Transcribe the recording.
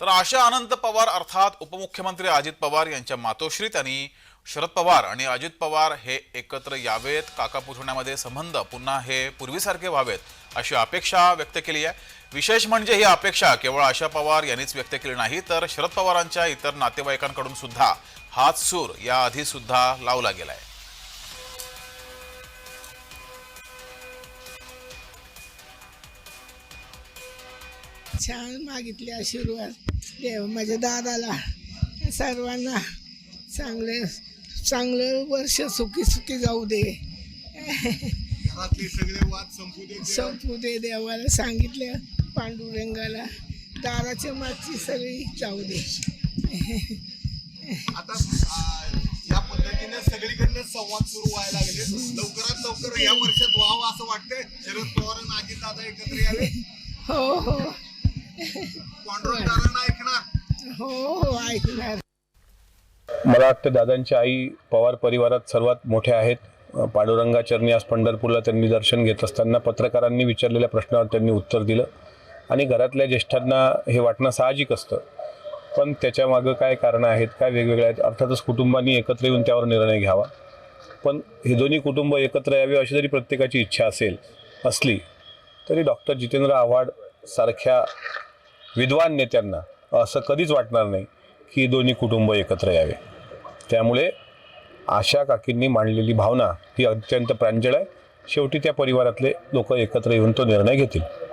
तर आशा अनंत पवार अर्थात उपमुख्यमंत्री अजित पवार यांच्या मातोश्री त्यांनी शरद पवार आणि अजित पवार हे एकत्र यावेत. काका पुतण्यामध्ये संबंध पुन्हा हे पूर्वीसारखे व्हावेत अशी अपेक्षा व्यक्त केली आहे. विशेष म्हणजे ही अपेक्षा केवळ आशा पवार यांनीच व्यक्त केली नाही तर शरद पवारांच्या इतर नातेवाईकांकडून सुद्धा हाच सूर याआधी सुद्धा लावला गेलाय. छान मागितले आशीर्वाद. देव माझ्या दादाला सर्वांना चांगले चांगलं वर्ष सुखी सुखी जाऊ दे. सगळे वाद संपू दे संपू दे देवाला सांगितलं पांडुरंगाला. दाराच्या मागची सगळी जाऊ दे. आता या पद्धतीने सगळीकडनं संवाद सुरू व्हायला लागले. लवकरात लवकर या वर्षात व्हावं असं वाटतंय. शरद पवार आणि अजित दादा एकत्र यावे. हो हो. हो हो ऐकणार. मला वाटतं दादांची आई पवार परिवारात सर्वात मोठ्या आहेत. अ, पांडुरंगाचरणी आज पंढरपूरला त्यांनी दर्शन घेत असताना पत्रकारांनी विचारलेल्या प्रश्नावर त्यांनी उत्तर दिलं. आणि घरातल्या ज्येष्ठांना हे वाटणं साहजिक असतं. पण त्याच्यामागं काय कारणं आहेत काय वेगवेगळ्या आहेत अर्थातच कुटुंबांनी एकत्र येऊन त्यावर निर्णय घ्यावा. पण हे दोन्ही कुटुंब एकत्र यावे अशी जरी प्रत्येकाची इच्छा असेल असली तरी डॉक्टर जितेंद्र आव्हाड सारख्या विद्वान नेत्यांना असं कधीच वाटणार नाही की दोन्ही कुटुंब एकत्र यावे. त्यामुळे आशा काकींनी मांडलेली भावना ही अत्यंत प्रांजळ आहे. शेवटी त्या परिवारातले लोक एकत्र येऊन तो निर्णय घेतील.